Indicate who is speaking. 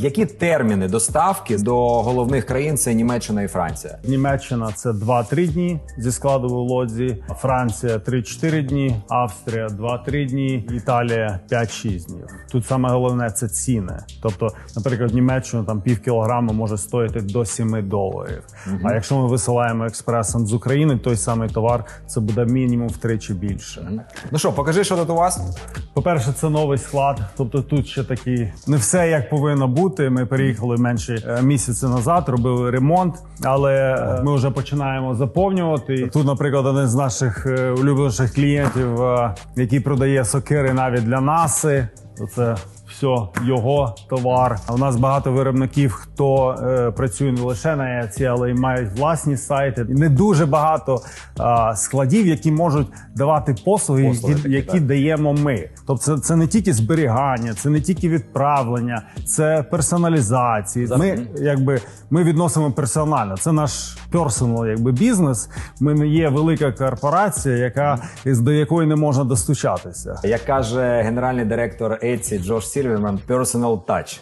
Speaker 1: Які терміни доставки до головних країн це Німеччина і Франція?
Speaker 2: Німеччина це 2-3 дні зі складу в лодзі, Франція 3-4 дні, Австрія 2-3 дні, Італія 5-6 днів. Тут саме головне це ціни. Тобто, наприклад, в Німеччину там пів кілограма може стоїти до 7 доларів. А якщо ми висилаємо експресом з України, той самий товар це буде мінімум втричі більше.
Speaker 1: Ну що, покажи, що тут у вас.
Speaker 2: По-перше, це новий склад. Тобто тут ще такі не все як повинно бути. Ми переїхали менше е, місяця назад, робили ремонт, але е, ми вже починаємо заповнювати. Тут, наприклад, один з наших е, улюбленіших клієнтів, який продає сокири навіть для нас, Це все його товар. А У нас багато виробників, хто е, працює не лише на ЕАЦі, але й мають власні сайти. І не дуже багато е, складів, які можуть давати послуги,
Speaker 1: Послуги
Speaker 2: які,
Speaker 1: такі,
Speaker 2: які даємо ми. Тобто, це, це не тільки зберігання, це не тільки відправлення, це персоналізації. Ми якби ми відносимо персонально. Це наш персонал, якби бізнес. Ми не є велика корпорація, яка до якої не можна достучатися.
Speaker 1: Як каже генеральний директор Etsy Джош Сільверман, personal touch.